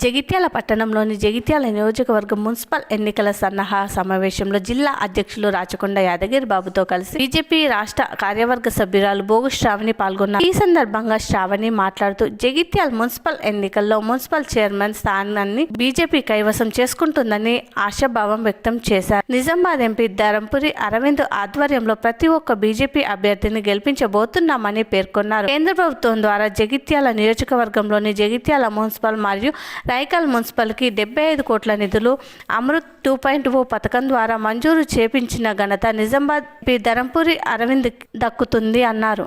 జగిత్యాల పట్టణంలోని జగిత్యాల నియోజకవర్గం మున్సిపల్ ఎన్నికల సన్నాహ సమావేశంలో జిల్లా అధ్యక్షులు రాచకొండ యాదగిరి బాబుతో కలిసి బీజేపీ రాష్ట్ర కార్యవర్గ సభ్యురాలు బోగు శ్రావణి పాల్గొన్నారు. ఈ సందర్భంగా శ్రావణి మాట్లాడుతూ జగిత్యాల మున్సిపల్ ఎన్నికల్లో మున్సిపల్ చైర్మన్ స్థానాన్ని బీజేపీ కైవసం చేసుకుంటుందని ఆశాభావం వ్యక్తం చేశారు. నిజామాబాద్ ఎంపీ ధరంపురి అరవింద్ ఆధ్వర్యంలో ప్రతి ఒక్క బీజేపీ అభ్యర్థిని గెలిపించబోతున్నామని పేర్కొన్నారు. కేంద్ర ప్రభుత్వం ద్వారా జగిత్యాల నియోజకవర్గంలోని జగిత్యాల మున్సిపల్ మరియు రాయకాల్ మున్సిపల్కి డెబ్బై ఐదు కోట్ల నిధులు అమృత్ టూ పాయింట్ ఓ పథకం ద్వారా మంజూరు చేపించిన ఘనత నిజామాబాద్ పి ధరంపూరి అరవింద్ దక్కుతుంది అన్నారు.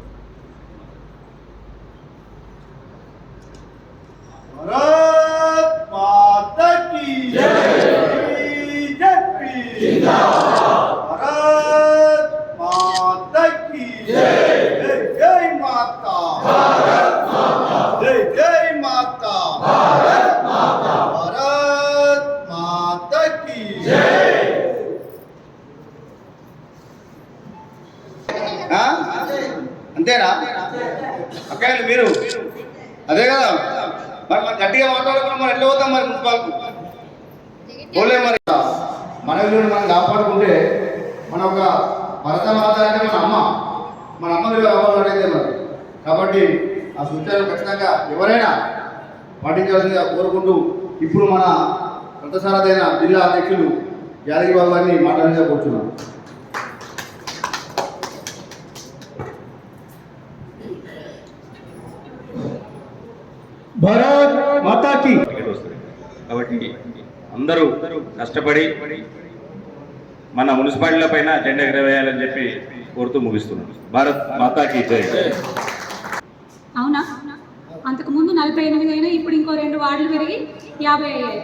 అంతేనా? అక్కడ మీరు? అదే కదా. మరి మనం గట్టిగా మాట్లాడుకున్నాం మరి ఎట్లా పోతాం మరి మున్సిపాల్కు? పోలే మరి. మన విలువను మనం కాపాడుకుంటే మన ఒక భరతమాత అంటే మన అమ్మ. మన అమ్మ విలువ కాపాడాలైతే మరి. కాబట్టి ఆ సూచనలు ఖచ్చితంగా ఎవరైనా పాటించాల్సిందిగా కోరుకుంటూ ఇప్పుడు మన రథసారథైన జిల్లా అధ్యక్షులు యాదగిరి బాబు గారిని మాట్లాడించా కూర్చున్నాం భారత్ మాతాకి. కాబట్టి అందరూ కష్టపడి మన మున్సిపాలిటీల పైన జెండా ఎగరవేయాలని చెప్పి కోరుతూ ముగిస్తున్నాను భారత్ మాతాకి జై. అవునా? అంతకు ముందు నలభై ఎనిమిది అయినా ఇప్పుడు ఇంకో రెండు వార్డులు పెరిగి యాభై అయ్యాయి.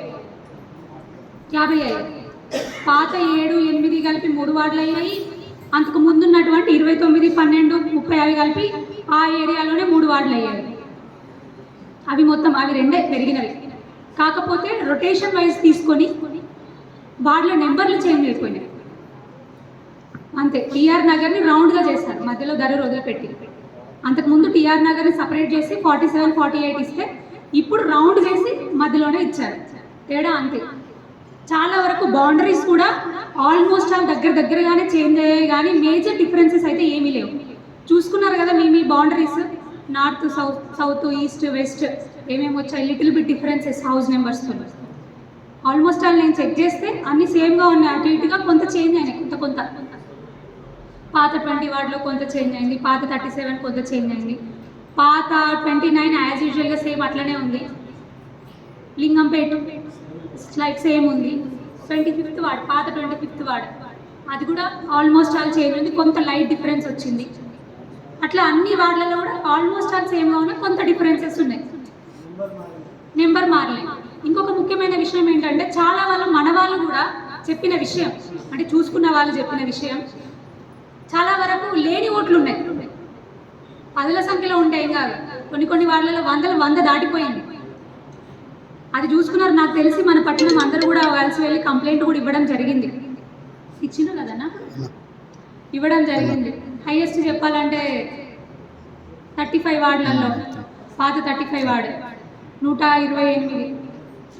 యాభై అయ్యాయి. పాత ఏడు ఎనిమిది కలిపి మూడు వార్డులు అయ్యాయి అంతకు ముందు ఉన్నటువంటి ఇరవై తొమ్మిది పన్నెండు ముప్పై అవి కలిపి ఆ ఏరియాలోనే మూడు వార్డులు అయ్యాయి. అవి మొత్తం అవి రెండే పెరిగినవి. కాకపోతే రొటేషన్ వైజ్ తీసుకొని వాటిలో నెంబర్లు చేంజ్ అయిపోయినాయి. అంతే. టీఆర్ నగర్ని రౌండ్గా చేశారు. మధ్యలో ధర వదిలిపెట్టి అంతకుముందు టీఆర్ నగర్ని సపరేట్ చేసి ఫార్టీ సెవెన్ ఫార్టీ ఎయిట్ ఇస్తే ఇప్పుడు రౌండ్ చేసి మధ్యలోనే ఇచ్చారు. తేడా అంతే. చాలా వరకు బౌండరీస్ కూడా ఆల్మోస్ట్ ఆల్ దగ్గర దగ్గరగానే చేంజ్ అయ్యాయి కానీ మేజర్ డిఫరెన్సెస్ అయితే ఏమీ లేవు. చూసుకున్నారు కదా మీ మీ boundaries north south south east west ఏమేమి వచ్చాయి? లిటిల్ బిట్ డిఫరెన్సెస్ హౌస్ నెంబర్స్తో ఆల్మోస్ట్ ఆల్ నేను చెక్ చేస్తే అన్ని సేమ్గా ఉన్నాయి. అటు ఇటుగా కొంత చేంజ్ అయినాయి. కొంత కొంత. పాత ట్వంటీ వార్డ్లో కొంత చేంజ్ అయింది. పాత థర్టీ సెవెన్ కొంత చేంజ్ అయింది. పాత ట్వంటీ నైన్ యాజ్ యూజువల్గా సేమ్ అట్లనే ఉంది. లింగంపేట లైక్ సేమ్ ఉంది. ట్వంటీ ఫిఫ్త్ వార్డ్ పాత ట్వంటీ ఫిఫ్త్ వార్డ్. అది కూడా ఆల్మోస్ట్ ఆల్ చేంజ్ ఉంది కొంత లైట్ డిఫరెన్స్ వచ్చింది. అట్లా అన్ని వార్డులలో కూడా ఆల్మోస్ట్ ఆల్ సేమ్గా ఉన్నాయి కొంత డిఫరెన్సెస్ ఉన్నాయి. నెంబర్ మారలే. ఇంకొక ముఖ్యమైన విషయం ఏంటంటే చాలా వాళ్ళు మన వాళ్ళు కూడా చెప్పిన విషయం అంటే చూసుకున్న వాళ్ళు చెప్పిన విషయం చాలా వరకు లేని ఓట్లు ఉన్నాయి. పదుల సంఖ్యలో ఉంటాయి కాదు. కొన్ని కొన్ని వాళ్ళలో వందల వంద దాటిపోయింది. అది చూసుకున్నారు నాకు తెలిసి మన పట్టణం అందరూ కూడా కలిసి వెళ్ళి కంప్లైంట్ కూడా ఇవ్వడం జరిగింది. ఇచ్చిన కదన్నా ఇవ్వడం జరిగింది. హైయెస్ట్ చెప్పాలంటే థర్టీ ఫైవ్ వార్డులలో పాత థర్టీ ఫైవ్ వార్డు. నూట ఇరవై ఎనిమిది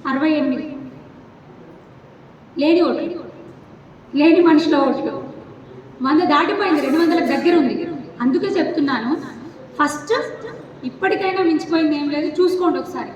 అరవై ఎనిమిది. లేని ఓట్లు. లేని మనుషుల ఓట్లు. వంద దాటిపోయింది రెండు వందలకు దగ్గర ఉంది. అందుకే చెప్తున్నాను ఫస్ట్ ఇప్పటికైనా మించిపోయింది ఏం లేదు. చూసుకోండి ఒకసారి.